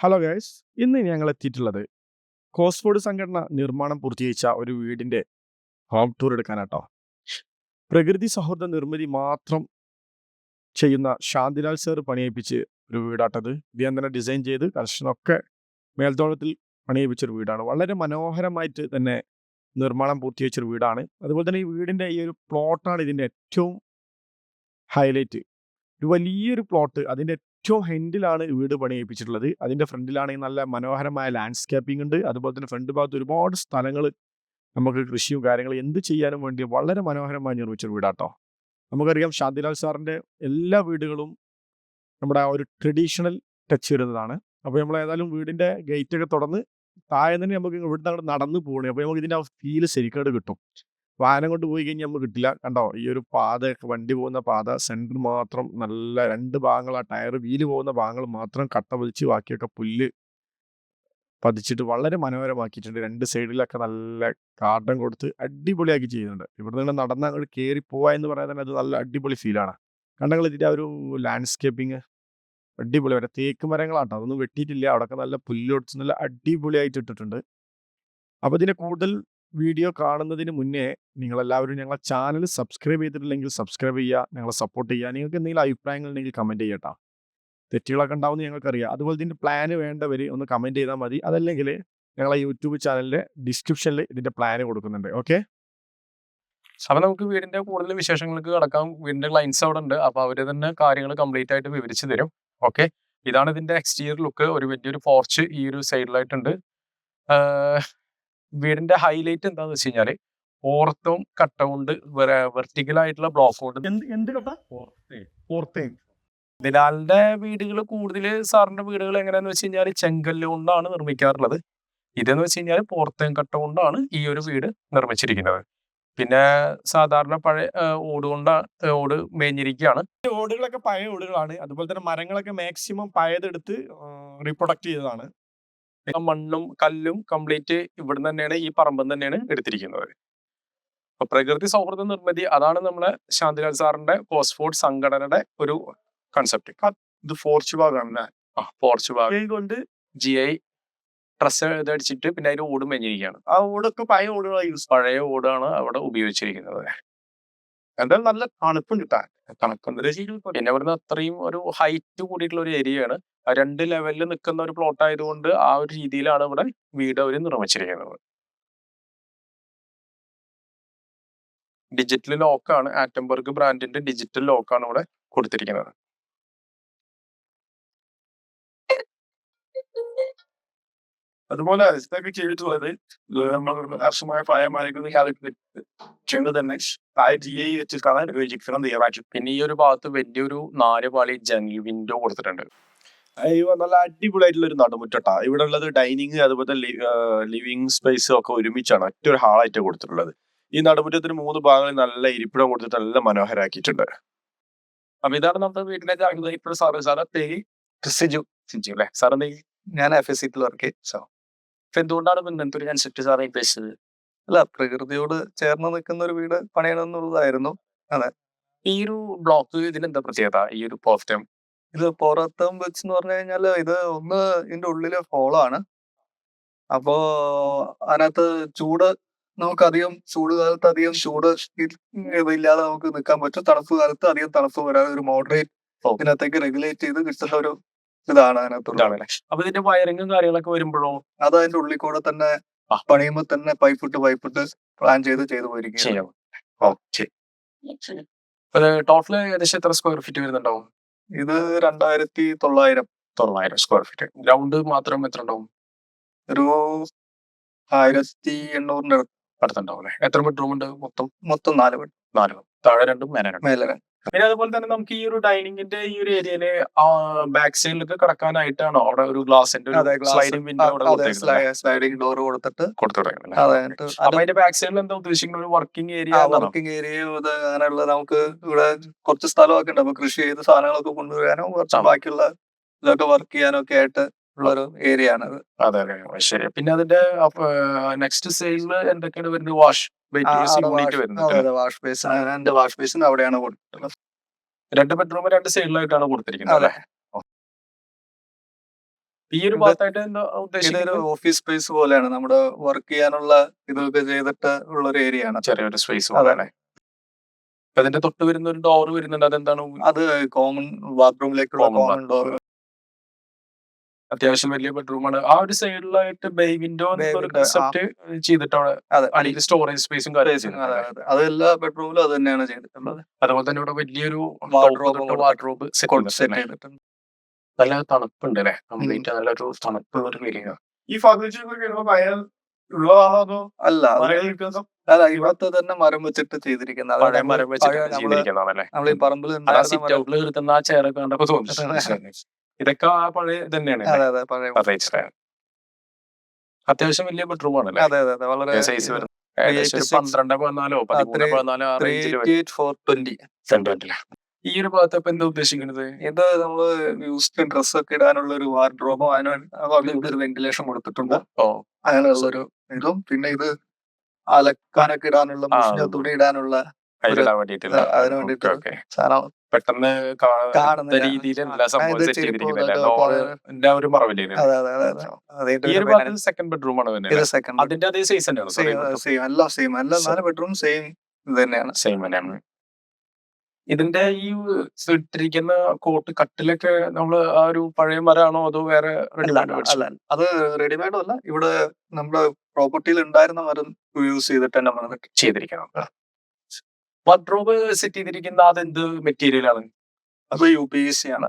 Hello guys ഇന്ന് ഞങ്ങൾ എത്തിയിട്ടുള്ളത് കോസ്ഫോർഡ് സംഘടന നിർമ്മാണം പൂർത്തീകരിച്ച ഒരു വീടിന്റെ ഹോം ടൂർ എടുക്കാനാട്ടോ. പ്രകൃതി സൗഹൃദ നിർമ്മിതി മാത്രം ചെയ്യുന്ന ശാന്തിലാൽ സർ പണിയിപ്പിച്ച് ഒരു വീടാട്ടത് ഇദ്ദേഹം തന്നെ ഡിസൈൻ ചെയ്ത് കർഷനൊക്കെ മേൽത്തോളത്തിൽ പണിയിപ്പിച്ച ഒരു വീടാണ്. വളരെ മനോഹരമായിട്ട് തന്നെ നിർമ്മാണം പൂർത്തീകരിച്ച ഒരു വീടാണ്. അതുപോലെ തന്നെ ഈ വീടിന്റെ ഈ ഒരു പ്ലോട്ടാണ് ഇതിന്റെ ഏറ്റവും ഹൈലൈറ്റ് ഒരു വലിയൊരു പ്ലോട്ട് അതിന്റെ ഏറ്റവും ഹെൻഡിലാണ് വീട് പണിയിപ്പിച്ചിട്ടുള്ളത് അതിന്റെ ഫ്രണ്ടിലാണെങ്കിൽ നല്ല മനോഹരമായ ലാൻഡ്സ്കേപ്പിംഗ് ഉണ്ട്. അതുപോലെ തന്നെ ഫ്രണ്ട് ഭാഗത്ത് ഒരുപാട് സ്ഥലങ്ങൾ നമുക്ക് കൃഷിയും കാര്യങ്ങളും എന്ത് ചെയ്യാനും വേണ്ടി വളരെ മനോഹരമായി നിർമ്മിച്ച വീടാട്ടോ. നമുക്കറിയാം ശാന്തിലാൽ സാറിന്റെ എല്ലാ വീടുകളും നമ്മുടെ ഒരു ട്രഡീഷണൽ ടച്ച് വരുന്നതാണ്. അപ്പോൾ നമ്മൾ ഏതായാലും വീടിന്റെ ഗേറ്റൊക്കെ തുറന്ന് താഴെ തന്നെ നമുക്ക് ഇവിടുന്ന് അങ്ങോട്ട് നടന്നു പോകണേ അപ്പോൾ നമുക്ക് ഇതിന്റെ ആ ഫീൽ ശരിക്കും കിട്ടും. വാഹനം കൊണ്ട് പോയി കഴിഞ്ഞാൽ നമുക്ക് കിട്ടില്ല. കണ്ടോ? ഈ ഒരു പാതയൊക്കെ വണ്ടി പോകുന്ന പാത സെന്റർ മാത്രം നല്ല രണ്ട് ഭാഗങ്ങൾ ആ ടയർ വീൽ പോകുന്ന ഭാഗങ്ങൾ മാത്രം കട്ട പതിച്ച് ബാക്കിയൊക്കെ പുല്ല് പതിച്ചിട്ട് വളരെ മനോഹരമാക്കിയിട്ടുണ്ട്. രണ്ട് സൈഡിലൊക്കെ നല്ല കാർഡൻ കൊടുത്ത് അടിപൊളിയാക്കി ചെയ്യുന്നുണ്ട് ഇവിടെ നിന്ന് നടന്ന അങ്ങോട്ട് കയറി പോവാ എന്ന് പറയാൻ തന്നെ അത് നല്ല അടിപൊളി ഫീലാണ് കണ്ടങ്ങൾ ഇതിന്റെ ഒരു ലാൻഡ്സ്കേപ്പിങ് അടിപൊളി. വരെ തേക്ക് മരങ്ങളാട്ടോ. അതൊന്നും വെട്ടിയിട്ടില്ല. അവിടെയൊക്കെ നല്ല പുല്ല് പുല്ലൊടിച്ച് നല്ല അടിപൊളിയായിട്ട് ഇട്ടിട്ടുണ്ട്. അപ്പോൾ ഇതിന്റെ കൂടുതൽ വീഡിയോ കാണുന്നതിന് മുന്നേ നിങ്ങളെല്ലാവരും ഞങ്ങളെ ചാനൽ സബ്സ്ക്രൈബ് ചെയ്തിട്ടില്ലെങ്കിൽ സബ്സ്ക്രൈബ് ചെയ്യുക ഞങ്ങളെ സപ്പോർട്ട് ചെയ്യുക. നിങ്ങൾക്ക് എന്തെങ്കിലും അഭിപ്രായങ്ങൾ ഉണ്ടെങ്കിൽ കമന്റ് ചെയ്യട്ടോ തെറ്റുകളൊക്കെ ഉണ്ടാവുമെന്ന് ഞങ്ങൾക്കറിയാം. അതുപോലെ ഇതിന്റെ പ്ലാന് വേണ്ടവർ ഒന്ന് കമന്റ് ചെയ്താൽ മതി. അതല്ലെങ്കിൽ ഞങ്ങളെ യൂട്യൂബ് ചാനലിന്റെ ഡിസ്ക്രിപ്ഷനിൽ ഇതിന്റെ പ്ലാന് കൊടുക്കുന്നുണ്ട്. ഓക്കെ അപ്പം നമുക്ക് വീടിന്റെ കൂടുതൽ വിശേഷങ്ങൾക്ക് കടക്കാം. വീടിന്റെ ക്ലൈൻസ് അവിടെ ഉണ്ട്. അപ്പോൾ അവർ തന്നെ കാര്യങ്ങൾ കംപ്ലീറ്റ് ആയിട്ട് വിവരിച്ചു തരും. ഓക്കെ ഇതാണ് ഇതിന്റെ എക്സ്റ്റീരിയർ ലുക്ക് ഒരു വലിയൊരു പോർച്ച് ഈ ഒരു സൈഡിലായിട്ടുണ്ട് വീടിന്റെ ഹൈലൈറ്റ് എന്താന്ന് വെച്ച് കഴിഞ്ഞാൽ ഓർത്തും കട്ട കൊണ്ട് വെർട്ടിക്കൽ ആയിട്ടുള്ള ബ്ലോക്ക് കൊണ്ട് എന്ത് കട്ട? ബിലാലിന്റെ വീടുകൾ കൂടുതൽ സാറിന്റെ വീടുകൾ എങ്ങനെയാന്ന് വെച്ച് കഴിഞ്ഞാൽ ചെങ്കല്ല് കൊണ്ടാണ് നിർമ്മിക്കാറുള്ളത്. ഇതെന്ന് വെച്ച് കഴിഞ്ഞാൽ പോർത്തേം കട്ട കൊണ്ടാണ് ഈ ഒരു വീട് നിർമ്മിച്ചിരിക്കുന്നത്. പിന്നെ സാധാരണ പഴയ ഓട് കൊണ്ട് ഓട് മേഞ്ഞിരിക്കുകയാണ്. ഓടുകളൊക്കെ പഴയ ഓടുകളാണ്. അതുപോലെ തന്നെ മരങ്ങളൊക്കെ മാക്സിമം പഴയതെടുത്ത് റീപ്രൊഡക്റ്റ് ചെയ്തതാണ്. മണ്ണും കല്ലും കംപ്ലീറ്റ് ഇവിടെ തന്നെയാണ് ഈ പറമ്പിൽ തന്നെയാണ് എടുത്തിരിക്കുന്നത്. അപ്പൊ പ്രകൃതി സൗഹൃദ നിർമ്മിതി അതാണ് നമ്മളെ ശാന്തിലാൽ സാറിന്റെ കോസ്ഫോർഡ് സംഘടനയുടെ ഒരു കൺസെപ്റ്റ് ഇത് ഫോർച്ച് ഭാഗമാണ് ആ ഫോർച്ച് ഭാഗം. കൊണ്ട് ജി ഐ ഡ്രസ് ഇതടിച്ചിട്ട് പിന്നെ അതിൽ ഓടും മേഞ്ഞിരിക്കുകയാണ്. ആ ഓടൊക്കെ പഴയ ഓടുകളാണ് യൂസ് പഴയ ഓടാണ് അവിടെ ഉപയോഗിച്ചിരിക്കുന്നത്. എന്തായാലും നല്ല തണുപ്പും കിട്ടാൻ. തണുപ്പ് പിന്നെ ഇവിടുന്ന് അത്രയും ഒരു ഹൈറ്റ് കൂടിയിട്ടുള്ള ഒരു ഏരിയയാണ് രണ്ട് ലെവലിൽ നിൽക്കുന്ന ഒരു പ്ലോട്ട് ആയതുകൊണ്ട് ആ ഒരു രീതിയിലാണ് ഇവിടെ വീട് അവർ നിർമ്മിച്ചിരിക്കുന്നത്. ഡിജിറ്റൽ ലോക്കാണ് ആറ്റംബർഗ് ബ്രാൻഡിന്റെ ഡിജിറ്റൽ ലോക്കാണ് ഇവിടെ കൊടുത്തിരിക്കുന്നത്. അതുപോലെ ഇതൊക്കെ ചെയ്തിട്ടുള്ളത് നമ്മൾ വർഷമായ പ്രായമായിരിക്കുന്ന കാലത്ത് ചെയ്യുന്നത് തന്നെ താഴെ ജി ഐ വെച്ച് കാണാൻ ഉപയോഗിക്കണം തീയറാച്ചു പിന്നെ ഈ ഒരു ഭാഗത്ത് വലിയൊരു നാല് പാളി ജനൽ വിൻഡോ കൊടുത്തിട്ടുണ്ട്. അയ്യോ നല്ല അടിപൊളിയായിട്ടുള്ള ഒരു നടുമുറ്റട്ടാ. ഇവിടെ ഉള്ളത് ഡൈനിങ് അതുപോലെ ലിവിങ് സ്പേസ് ഒക്കെ ഒരുമിച്ചാണ് ഒറ്റ ഒരു ഹാളായിട്ട് കൊടുത്തിട്ടുള്ളത്. ഈ നടുമുറ്റത്തിന് മൂന്ന് ഭാഗങ്ങളിൽ നല്ല ഇരിപ്പിടം കൊടുത്തിട്ട് നല്ല മനോഹരാക്കിയിട്ടുണ്ട്. അപ്പൊ ഇതാണ് നമ്മുടെ വീടിന്റെ ജാഗ്രത. ഇപ്പോൾ സാറ് സിജു. സിജു അല്ലെ? സാർ ഞാൻ എഫ് എസ് സിറ്റിൽ വർക്ക് സോ ഇപ്പൊ എന്തുകൊണ്ടാണ് ഒരു കൺസെപ്റ്റ് സാറ് ഉദ്ദേശിച്ചത്? അല്ല പ്രകൃതിയോട് ചേർന്ന് നിൽക്കുന്ന ഒരു വീട് പണിയണം എന്നുള്ളതായിരുന്നു ഈ ഒരു ബ്ലോക്ക് ഇതിനെന്താ പ്രത്യേകത? ഈ ഒരു പോസ്റ്റം ഇത് പുറത്തും വെച്ച് എന്ന് പറഞ്ഞു കഴിഞ്ഞാൽ ഇത് ഒന്ന് ഇതിന്റെ ഉള്ളിൽ ഹോളാണ്. അപ്പോ അതിനകത്ത് ചൂട് നമുക്ക് അധികം ചൂട് കാലത്ത് അധികം ചൂട് ഇല്ലാതെ നമുക്ക് നിൽക്കാൻ പറ്റും. തണുപ്പ് കാലത്ത് അധികം തണുപ്പ് വരാതെ ഒരു മോഡറേറ്റ്. ഇതിനകത്തേക്ക് റെഗുലേറ്റ് ചെയ്ത് കിട്ടുന്ന ഒരു ഇതാണ് അതിനകത്തുള്ളത്. ഇതാണല്ലേ അപ്പൊ ഇതിന്റെ വയറിങ്ങും കാര്യങ്ങളൊക്കെ വരുമ്പോഴോ? അത് അതിന്റെ ഉള്ളിൽ കൂടെ തന്നെ പണിയുമ്പോ തന്നെ പൈപ്പ് ഇട്ട് പൈപ്പ് ഇട്ട് പ്ലാൻ ചെയ്ത് ചെയ്തു പോയിരിക്കും ടോട്ടൽ ഏകദേശം എത്ര സ്ക്വയർ ഫീറ്റ് വരുന്നുണ്ടാവും? ഇത് രണ്ടായിരത്തി തൊള്ളായിരം. തൊള്ളായിരം സ്ക്വയർ ഫീറ്റ് ഗ്രൗണ്ട് മാത്രം എത്ര ഉണ്ടാവും? ഒരു ആയിരത്തി എണ്ണൂറിന്റെ അടുത്തുണ്ടാവും അല്ലെ? എത്ര ബെഡ്റൂം ഉണ്ട് മൊത്തം? മൊത്തം നാല് ബെഡ് നാല് താഴെ രണ്ടും മേലെ രണ്ടും. മേലെ പിന്നെ അതുപോലെ തന്നെ നമുക്ക് ഈ ഒരു ഡൈനിങ്ങിന്റെ ഈ ഒരു ഏരിയയിൽ ബാക്ക് സൈഡിലേക്ക് കിടക്കാനായിട്ടാണ് അവിടെ ഒരു ഗ്ലാസിന്റെ സ്ലൈഡിംഗ് വിൻഡോ അവിടെ സ്ലൈഡിംഗ് ഡോർ കൊടുത്തിട്ട് കൊടുത്തിട്ടുണ്ട് അപ്പൊ അതിന്റെ ബാക്ക് സൈഡിൽ എന്താ ഉദ്ദേശിക്കുന്ന ഒരു വർക്കിംഗ് ഏരിയ വർക്കിംഗ് ഏരിയ ഇത് അങ്ങനെയുള്ള നമുക്ക് ഇവിടെ കുറച്ച് സ്ഥലമൊക്കെ ഉണ്ട്. അപ്പൊ കൃഷി ചെയ്ത് സാധനങ്ങളൊക്കെ കൊണ്ടുവരാനോ കുറച്ച്. ബാക്കിയുള്ള ഇതൊക്കെ വർക്ക് ചെയ്യാനൊക്കെ ആയിട്ട് ഉള്ള ഒരു ഏരിയ ആണ് അതെ. അതെ ശരി പിന്നെ അതിന്റെ നെക്സ്റ്റ് സെയിൽ എന്തൊക്കെയാണ് വരുന്നത്? വാഷ് യൂണിറ്റ് വരുന്നുണ്ട് വാഷ് ബേസിൻ എന്റെ വാഷ് ബേസിൻ അവിടെയാണ് കൊടുത്തിട്ടുള്ളത്. രണ്ട് ബെഡ്റൂം രണ്ട് സൈഡിലായിട്ടാണ് കൊടുത്തിരിക്കുന്നത്. അല്ലേ? ഈ ഒരു ഭാഗത്തായിട്ട് ഓഫീസ് സ്പേസ് പോലെയാണ്. നമ്മുടെ വർക്ക് ചെയ്യാനുള്ള ഇതൊക്കെ ചെയ്തിട്ട് ഉള്ള ഒരു ഏരിയ ആണ് ചെറിയൊരു സ്പേസ് അതെ. പോലെ അതിന്റെ തൊട്ട് വരുന്ന ഒരു ഡോർ വരുന്നുണ്ട്. അതെന്താണ്? അത് കോമൺ ബാത്റൂമിലേക്കുള്ള കോമൺ ഡോർ അത്യാവശ്യം വലിയ ബെഡ്റൂമാണ് ആ ഒരു സൈഡിലായിട്ട് ബേ വിൻഡോ കൺസെപ്റ്റ് ചെയ്തിട്ടാണ് അടിയിൽ സ്റ്റോറേജ് സ്പേസും അതെ, എല്ലാ ബെഡ്റൂമിലും അത് തന്നെയാണ് ചെയ്തിട്ടുള്ളത്. അതുപോലെ തന്നെ ഇവിടെ വലിയൊരു Wardrobe വാർഡ്രോബ് സെറ്റ് നല്ല തണുപ്പുണ്ട് അല്ലെ? കംപ്ലീറ്റ് നല്ലൊരു തണുപ്പ് ഒരു ഫീലിംഗ് ഈ ഫർണിച്ചർ അല്ല അല്ല ഇവിടത്തെ തന്നെ മരം വെച്ചിട്ട് ചെയ്തിരിക്കുന്ന മരം വെച്ചിട്ട് ചെയ്തിരിക്കുന്നതാണല്ലേ? നമ്മൾ ഈ പറമ്പിൽ അതാ ഉണ്ടായിരുന്ന സിറ്റ് ഔട്ടിൽ കിട്ടുന്ന ആ ചെയറൊക്കെ കണ്ടപ്പോ. ഇതൊക്കെ ആ പഴയ തന്നെയാണ് അതെ അതെ പഴയ അത്യാവശ്യം വലിയ ബെഡ്റൂം ആണല്ലേ അതെ അതെ അതെ. വളരെ സൈസ് വരുന്നത് ഏകദേശം ഒരു 386. പന്ത്രണ്ട് പതിനാലോ പതിമൂന്ന് പതിനാലോ ഈ ഒരു ഭാഗത്ത് ഇപ്പൊ എന്താ ഉദ്ദേശിക്കുന്നത്? ഇത് നമ്മൾ യൂസ്ഡ് ഡ്രസ് ഒക്കെ ഇടാനുള്ള ഒരു വാർഡ്രോബോ അതിന് അവിടെ ഒരു വെന്റിലേഷൻ കൊടുത്തിട്ടുണ്ട്. അങ്ങനെയുള്ള ഒരു ഇതും. പിന്നെ ഇത് അലക്കാനൊക്കെ ഇടാനുള്ള തുണി ഇടാനുള്ള അതിന് വേണ്ടിയിട്ട് സാധനം പെട്ടെന്ന് കാണുന്ന രീതിയിലല്ല സംഭവം സെറ്റ് ഒരു മറവില്ലേ സെക്കൻഡ് ബെഡ്റൂം ആണ് അതിന്റെ അതേ സൈസ് തന്നെയാണ് സെയിം സെയിം എല്ലാം സെയിം എല്ലാ നാല് ബെഡ്റൂം സെയിം ഇത് തന്നെയാണ് സെയിം തന്നെയാണ്. ഇതിന്റെ ഈ ഇട്ടിരിക്കുന്ന കോട്ട് കട്ടിലൊക്കെ നമ്മൾ ആ ഒരു പഴയ മരാണോ അതോ വേറെ റെഡിമെയ്ഡ് അത് റെഡിമെയ്ഡും അല്ല. ഇവിടെ നമ്മുടെ പ്രോപ്പർട്ടിയിൽ ഉണ്ടായിരുന്ന മരം യൂസ് ചെയ്തിട്ട് തന്നെ ചെയ്തിരിക്കണം. വാർഡ്രോബ് സെറ്റ് ചെയ്തിരിക്കുന്ന അതെന്ത് മെറ്റീരിയൽ ആണ്? അത് യു പി സി ആണ്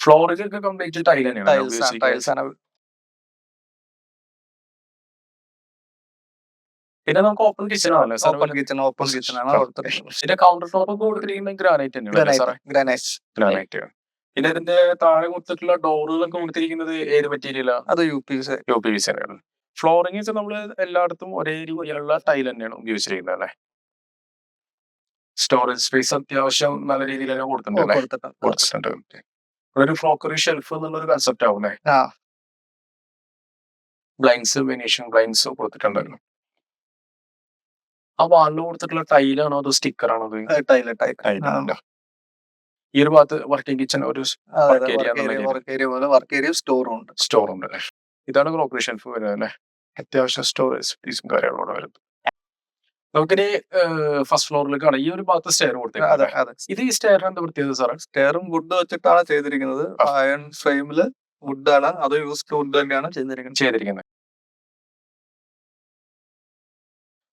ഫ്ലോറിലൊക്കെ കംപ്ലീറ്റ് ടൈൽ തന്നെയാണ്? ടൈൽസ് ആണ് പിന്നെ നമുക്ക് ഓപ്പൺ കിച്ചൺ ആണല്ലോ sir open kitchen open kitchen ആണ് ഇതിന്റെ കൗണ്ടർ ടോപ്പ് ഒക്കെ കൊടുത്തിരിക്കുന്നത് ഗ്രാനൈറ്റ് തന്നെയാണ് ഗ്രാനൈറ്റ് ഗ്രാനൈറ്റ് പിന്നെ ഇതിന്റെ താഴെ കൊടുത്തിട്ടുള്ള ഡോറുകളൊക്കെ കൊടുത്തിരിക്കുന്നത് ഏത് മെറ്റീരിയലാണ് അത് U P C U P C തന്നെയാണ് ഫ്ലോറിംഗ് വെച്ചാൽ നമ്മൾ എല്ലായിടത്തും ഒരേ രീതിയിലുള്ള ടൈൽ തന്നെയാണ് ഉപയോഗിച്ചിരിക്കുന്നത് അല്ലേ? സ്റ്റോറേജ് സ്പേസ് അത്യാവശ്യം നല്ല രീതിയിൽ തന്നെ കൊടുത്തിട്ടുണ്ട് ഇവിടെ ഒരു ഫ്ലോക്കറി ഷെൽഫ് എന്നുള്ള ഒരു കൺസെപ്റ്റ് ആവുന്നേ ആ. ബ്ലൈൻസ് വെനീഷ്യൻ ബ്ലൈൻസ് കൊടുത്തിട്ടുണ്ടായിരുന്നു. ആ വാളിൽ കൊടുത്തിട്ടുള്ള ടൈലാണോ അതോ സ്റ്റിക്കർ ആണോ ടൈല ടൈൽ ഈ ഒരു ഭാഗത്ത് വർക്കിംഗ് കിച്ചൺ ഒരു Work area എന്നുള്ള രീതിയിൽ. വർക്ക് ഏരിയ പോലെ വർക്ക് ഏരിയ സ്റ്റോറും ഉണ്ട്. സ്റ്റോറും ഉണ്ട് അല്ലേ? ഇതാണ് ക്രോക്കറി ഷെൽഫ് വരുന്നത് അല്ലെ? അത്യാവശ്യം സ്റ്റോറേജ് സ്പേസും കാര്യങ്ങളോടെ വരുന്നത്. നമുക്കിനി ഫസ്റ്റ് ഫ്ലോറിലേക്കാണ് ഈ ഒരു ഭാഗത്ത് സ്റ്റെയർ കൊടുത്തേക്കുന്നത് ഇത് ഈ സ്റ്റെയറിന് എന്താ പ്രത്യേകത സാറേ? സ്റ്റെയറും വുഡ് വെച്ചിട്ടാണ് ചെയ്തിരിക്കുന്നത്. അയൺ ഫ്രെയിമിൽ വുഡ് ആണ്. അത് യൂസ്ഡ് വുഡ് തന്നെയാണ് ചെയ്തിരിക്കുന്നത്. ചെയ്തിരിക്കുന്നത്.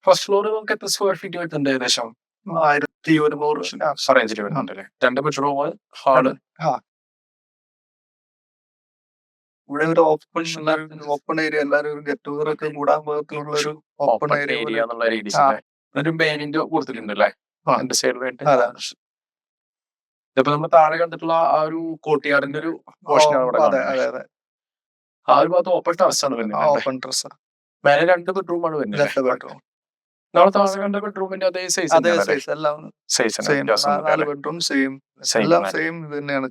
ഫസ്റ്റ് ഫ്ലോർ നമുക്ക് എത്ര സ്ക്വയർ ഫീറ്റ് വരുന്നുണ്ട് ഏകദേശം? ആയിരത്തി ഒരുന്നൂറ്. അറേഞ്ചിൽ വരുന്നുണ്ട് അല്ലേ? രണ്ട് ബെഡ്റൂം ഹാൾ ഇവിടെ ഒരു ഓപ്പൺ ഓപ്പൺ ഏരിയ എല്ലാവരും ഗെറ്റ് ടുഗദർ ഒക്കെ കൂടാൻ പോകത്തുള്ള ഒരു ഓപ്പൺ ഏരിയ എന്നുള്ള. ഒരു ബേനിന്റെ കൊടുത്തിട്ടുണ്ട് അല്ലേ. രണ്ട് സൈഡിലായിട്ട്. ഇതിപ്പോ നമ്മൾ താഴെ കണ്ടിട്ടുള്ള ആ ഒരു കോട്ടിയാടിന്റെ ഒരു അതെ ആ ഒരു ഭാഗത്ത് ഓപ്പൺ ടെറസ് ആണ് വരുന്നത് ഓപ്പൺ ടെറസ് മേലെ രണ്ട് ബെഡ്റൂം ആണ് വരുന്നത് രണ്ട് ബെഡ്റൂം നമ്മൾ താഴെ കണ്ട ബെഡ്റൂമിന്റെ അതേ സൈസ് അതേ സൈസ് എല്ലാം സെയിം നാല് ബെഡ്റൂം സെയിം എല്ലാം സെയിം ഇത് തന്നെയാണ്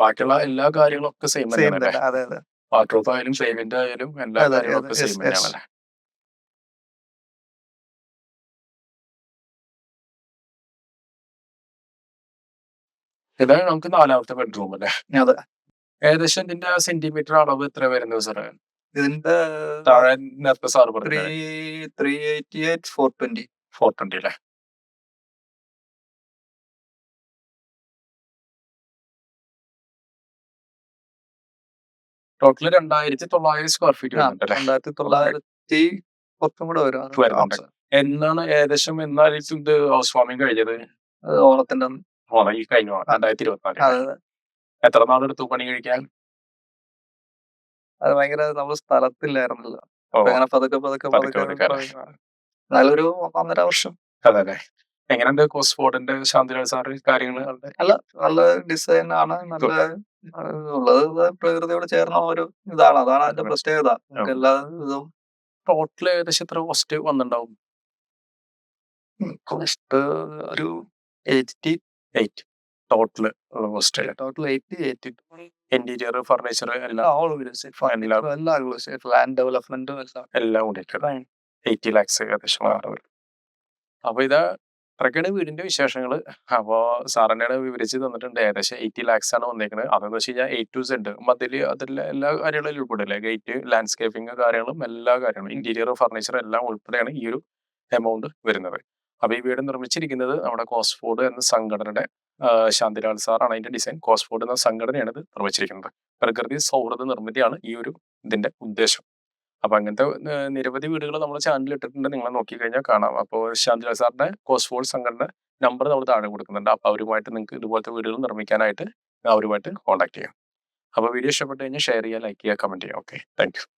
ബാക്കിയുള്ള എല്ലാ കാര്യങ്ങളും ഒക്കെ സെയിം സെയിം അതെ അതെ. അതെ വാട്ടർപ്രൂഫ് ആയാലും പേയ്മെന്റ് ആയാലും എല്ലാ അതെ, കാര്യങ്ങളും അതെ. ഒക്കെ Yes, സെയിം yes. തന്നെയാണല്ലേ ഇതാണ് നമുക്ക് നാലാമത്തെ ബെഡ്റൂം അല്ലേ? അതെ. ഏകദേശം ഇതിന്റെ സെന്റിമീറ്റർ അളവ് എത്ര വരുന്നത് സാറേ ഇതിന്റെ താഴെ നേരത്തെ സാർ ത്രീ പറഞ്ഞത് three eighty eight four twenty four twenty അല്ലേ? ടോട്ടൽ രണ്ടായിരത്തി തൊള്ളായിരം സ്ക്വയർ ഫീറ്റ് രണ്ടായിരത്തി തൊള്ളായിരത്തി കുറച്ചും കൂടെ വരും. അത് എന്നാണ് ഏകദേശം എന്നായിരിക്കും ഇത് ഹൗസ് കഴിഞ്ഞത്? അത് ഓണത്തിന്റെ. ഓണം ഈ കഴിഞ്ഞ. രണ്ടായിരത്തി ഇരുപത്തിനാല് അതെ അതെ. എത്ര നാളെടുത്തു പണി കഴിക്കാൻ? അത് ഭയങ്കര നമ്മൾ സ്ഥലത്തില്ലായിരുന്നല്ലോ. അങ്ങനെ പതുക്കെ പതുക്കെ പതുക്കെ ഒരു ഒന്നര വർഷം. അതെ അല്ലേ എങ്ങനെയുണ്ട് കോസ്ഫോർഡിന്റെ ശാന്തിരാജ് സാറ് കാര്യങ്ങൾ നല്ല ഡിസൈൻ ആണ്. നല്ല ഉള്ളത് പ്രകൃതിയോട് ചേർന്ന ഒരു ഇതാണ്. അതാണ് അതിന്റെ പ്രത്യേകത. എല്ലാ ഇതും ടോട്ടൽ ഏകദേശം എത്ര കോസ്റ്റ് വന്നിട്ടുണ്ടാവും? കോസ്റ്റ് ഒരു eighty eight. Total cost total eighty eighty interior furniture എല്ലാം. ഓൾ ലാൻഡ് ഡെവലപ്മെന്റും എല്ലാം എല്ലാം കൂടി എയ്റ്റി ലാക്സ് ഏകദേശം അപ്പൊ ഇത് അത്രയൊക്കെയാണ് വീടിന്റെ വിശേഷങ്ങൾ അപ്പോൾ സാറിനെ വിവരിച്ച് തന്നിട്ടുണ്ട്. ഏകദേശം എയ്റ്റി ലാക്സ് ആണ് വന്നേക്കുന്നത് അതെന്ന് വെച്ച് കഴിഞ്ഞാൽ എ ടു സെഡ്. മതിൽ അതിലെ എല്ലാ കാര്യങ്ങളും ഉൾപ്പെടില്ലേ ഗേറ്റ് ലാൻഡ്സ്കേപ്പിംഗ് കാര്യങ്ങളും എല്ലാ കാര്യങ്ങളും. ഇന്റീരിയർ ഫർണിച്ചർ എല്ലാം ഉൾപ്പെടെയാണ് ഈ ഒരു എമൗണ്ട് വരുന്നത്. അപ്പോൾ ഈ വീട് നിർമ്മിച്ചിരിക്കുന്നത് നമ്മുടെ കോസ്ഫോർഡ് എന്ന സംഘടനയുടെ ശാന്തിലാൽ സാറാണ് അതിന്റെ ഡിസൈൻ. കോസ്ഫോർഡ് എന്ന സംഘടനയാണ് ഇത് നിർമ്മിച്ചിരിക്കുന്നത്. പ്രകൃതി സൗഹൃദ നിർമ്മിതിയാണ് ഈ ഒരു ഇതിന്റെ ഉദ്ദേശം. അപ്പൊ അങ്ങനത്തെ നിരവധി വീടുകൾ നമ്മൾ ചാനലിൽ ഇട്ടിട്ടുണ്ട്. നിങ്ങളെ നോക്കിക്കഴിഞ്ഞാൽ കാണാം. അപ്പോൾ ശാന്തിലാൽ സാറിന്റെ കോസ്ഫോൾ സംഘടന നമ്പർ നമ്മൾ താഴെ കൊടുക്കുന്നുണ്ട്. അപ്പോൾ അവരുമായിട്ട് നിങ്ങൾക്ക് ഇതുപോലത്തെ വീടുകൾ നിർമ്മിക്കാനായിട്ട് അവരുമായിട്ട് കോൺടാക്ട് ചെയ്യാം. അപ്പോൾ വീഡിയോ ഇഷ്ടപ്പെട്ട് കഴിഞ്ഞാൽ ഷെയർ ചെയ്യുക ലൈക്ക് ചെയ്യുക കമന്റ് ചെയ്യുക ഓക്കെ താങ്ക്